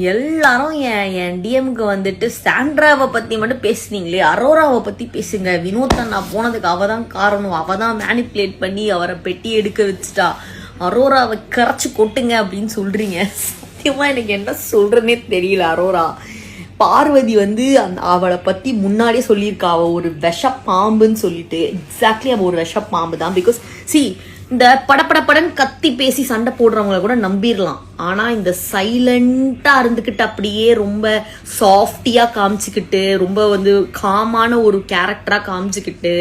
எல்லாரும் என் என் டிஎம்க்கு வந்துட்டு சாண்ட்ராவை பத்தி மட்டும் பேசுனீங்களே அரோராவை பத்தி பேசுங்க. வினோத் நான் போனதுக்கு அவ தான் காரணம். அவ தான் மேனிப்புலேட் பண்ணி அவரை பெட்டி எடுக்க வச்சுட்டா. அரோராவை கரைச்சி கொட்டுங்க அப்படின்னு சொல்றீங்க. சத்தியமா எனக்கு என்ன சொல்றேனே தெரியல அரோரா. பார்வதி வந்து அந்த அவளை பற்றி முன்னாடியே சொல்லியிருக்கா அவள் ஒரு விஷ பாம்புன்னு சொல்லிட்டு. எக்ஸாக்ட்லி அவள் ஒரு விஷ பாம்பு தான். பிகாஸ் சி இந்த படப்படப்படன் கத்தி பேசி சண்டை போடுறவங்கள கூட நம்பிடலாம் ஆனால் இந்த சைலண்ட்டாக இருந்துக்கிட்டு அப்படியே ரொம்ப சாஃப்டியாக காமிச்சிக்கிட்டு ரொம்ப வந்து காமான ஒரு கேரக்டராக காமிச்சிக்கிட்டு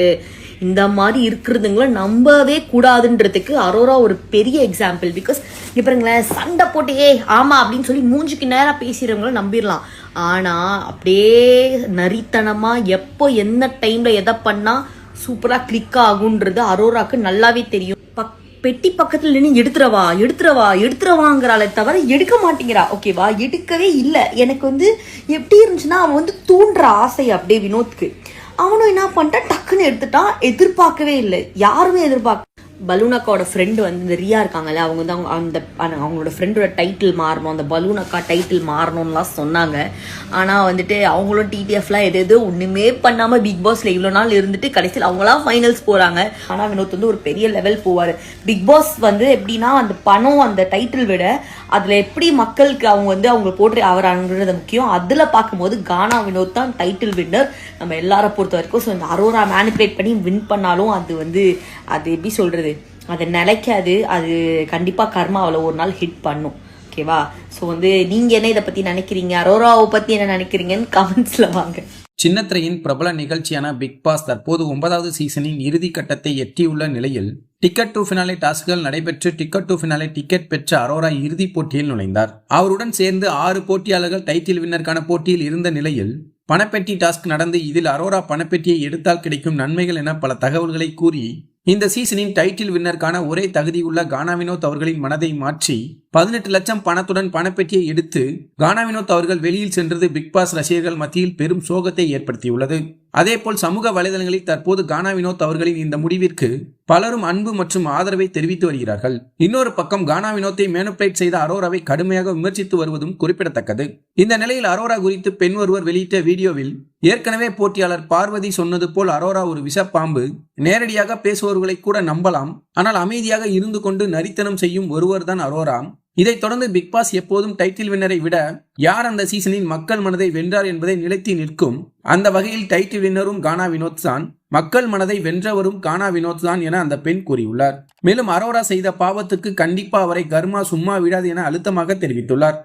இந்த மாதிரி இருக்கிறதுங்கள நம்பவே கூடாதுன்றதுக்கு அரோரா ஒரு பெரிய எக்ஸாம்பிள் பிகாஸ் இப்போ பாருங்களேன் சண்டை போட்டு ஏய் ஆமா அப்படின்னு சொல்லி மூஞ்சுக்கு நேராக பேசுறவங்கள நம்பிடலாம். ஆனா அப்படியே நரித்தனமா எப்போ எந்த டைம்ல எதை பண்ணா சூப்பரா கிளிக் ஆகுன்றது அரோராக்கு நல்லாவே தெரியும். பக்- பெட்டி பக்கத்துல நின்று எடுத்துறவா எடுத்துறவா எடுத்துறவாங்கிறாளே தவிர எடுக்க மாட்டேங்கிறா. ஓகேவா எடுக்கவே இல்லை. எனக்கு வந்து எப்படி இருந்துச்சுன்னா அவன் வந்து தூண்டுற ஆசை அப்படியே வினோத்க்கு. அவனும் என்ன பண்ணிட்டான்? டக்குன்னு எடுத்துட்டான். எதிர்பார்க்கவே இல்லை. யாருமே எதிர்பார்க்க பலூனக்காவோட ஃப்ரெண்டு வந்து இந்த ரியா இருக்காங்கல்ல அவங்க வந்து அவங்க அந்த அவங்களோட ஃப்ரெண்டோட டைட்டில் மாறணும் அந்த பலூனக்கா டைட்டில் மாறணும்லாம் சொன்னாங்க. ஆனால் வந்துட்டு அவங்களும் டிடிஎஃப்லாம் எது எது ஒன்றுமே பண்ணாமல் பிக் பாஸில் இவ்வளோ நாள் இருந்துட்டு கடைசியில் அவங்களாம் ஃபைனல்ஸ் போகிறாங்க ஆனால் வினோத் வந்து ஒரு பெரிய லெவல் போவார். பிக் பாஸ் வந்து எப்படின்னா அந்த பணம் அந்த டைட்டில் விட அதில் எப்படி மக்களுக்கு அவங்க வந்து அவங்க போட்டு ஆகிறாங்கிறது முக்கியம். அதில் பார்க்கும்போது கானா வினோத் தான் டைட்டில் வின்னர் நம்ம எல்லாரை பொறுத்த வரைக்கும் ஸோ இந்த அரோரா மேனிப்புலேட் பண்ணி வின் பண்ணாலும் அது வந்து அது எப்படி சொல்கிறது அது நிலைக்காது அது கண்டிப்பாக கர்மாவில் ஒரு நாள் ஹிட் பண்ணும். ஓகேவா ஸோ வந்து நீங்கள் என்ன இதை பற்றி நினைக்கிறீங்க? அரோராவை பற்றி என்ன நினைக்கிறீங்கன்னு கமெண்ட்ஸில் வாங்க. சின்னத்திரையின் பிரபல நிகழ்ச்சியான பிக் பாஸ் தற்போது ஒன்பதாவது சீசனின் இறுதி கட்டத்தை எட்டியுள்ள நிலையில் டிக்கெட் டு ஃபினாலே டாஸ்க்குகள் நடைபெற்று டிக்கெட் டு ஃபினாலே டிக்கெட் பெற்ற அரோரா இறுதிப் போட்டியில் நுழைந்தார். அவருடன் சேர்ந்து ஆறு போட்டியாளர்கள் டைட்டில் வின்னருக்கான போட்டியில் இருந்த நிலையில் பணப்பெட்டி டாஸ்க் நடந்து இதில் அரோரா பணப்பெட்டியை எடுத்தால் கிடைக்கும் நன்மைகள் என பல தகவல்களை கூறி இந்த சீசனின் டைட்டில் வின்னருக்கான ஒரே தகுதியுள்ள கானா வினோத் அவர்களின் மனதை மாற்றி பதினெட்டு லட்சம் பணத்துடன் பணப்பெட்டியை எடுத்து கானா வினோத் அவர்கள் வெளியில் சென்றது பிக் பாஸ் ரசிகர்கள் மத்தியில் பெரும் சோகத்தை ஏற்படுத்தியுள்ளது. அதேபோல் சமூக வலைதளங்களில் தற்போது கானா வினோத் அவர்களின் இந்த முடிவிற்கு பலரும் அன்பு மற்றும் ஆதரவை தெரிவித்து வருகிறார்கள். இன்னொரு பக்கம் கானா வினோத்தை மேனுப்ளேட் செய்த அரோராவை கடுமையாக விமர்சித்து வருவதும் குறிப்பிடத்தக்கது. இந்த நிலையில் அரோரா குறித்து பெண் ஒருவர் வெளியிட்ட வீடியோவில் ஏற்கனவே போட்டியாளர் பார்வதி சொன்னது போல் அரோரா ஒரு விஷப்பாம்பு நேரடியாக பேசுபவர்களை கூட நம்பலாம் ஆனால் அமைதியாக இருந்து கொண்டு நரித்தனம் செய்யும் ஒருவர்தான் அரோரா. இதைத் தொடர்ந்து பிக்பாஸ் எப்போதும் டைட்டில் வின்னரை விட யார் அந்த சீசனின் மக்கள் மனதை வென்றார் என்பதை நிலைத்து நிற்கும்? அந்த வகையில் டைட்டில் வின்னரும் கானா வினோத் தான். மக்கள் மனதை வென்றவரும் கானா வினோத் தான் என அந்த பெண் கூறியுள்ளார். மேலும் அரோரா செய்த பாவத்துக்கு கண்டிப்பா அவரை கர்மா சும்மா விடாது என அழுத்தமாக தெரிவித்துள்ளார்.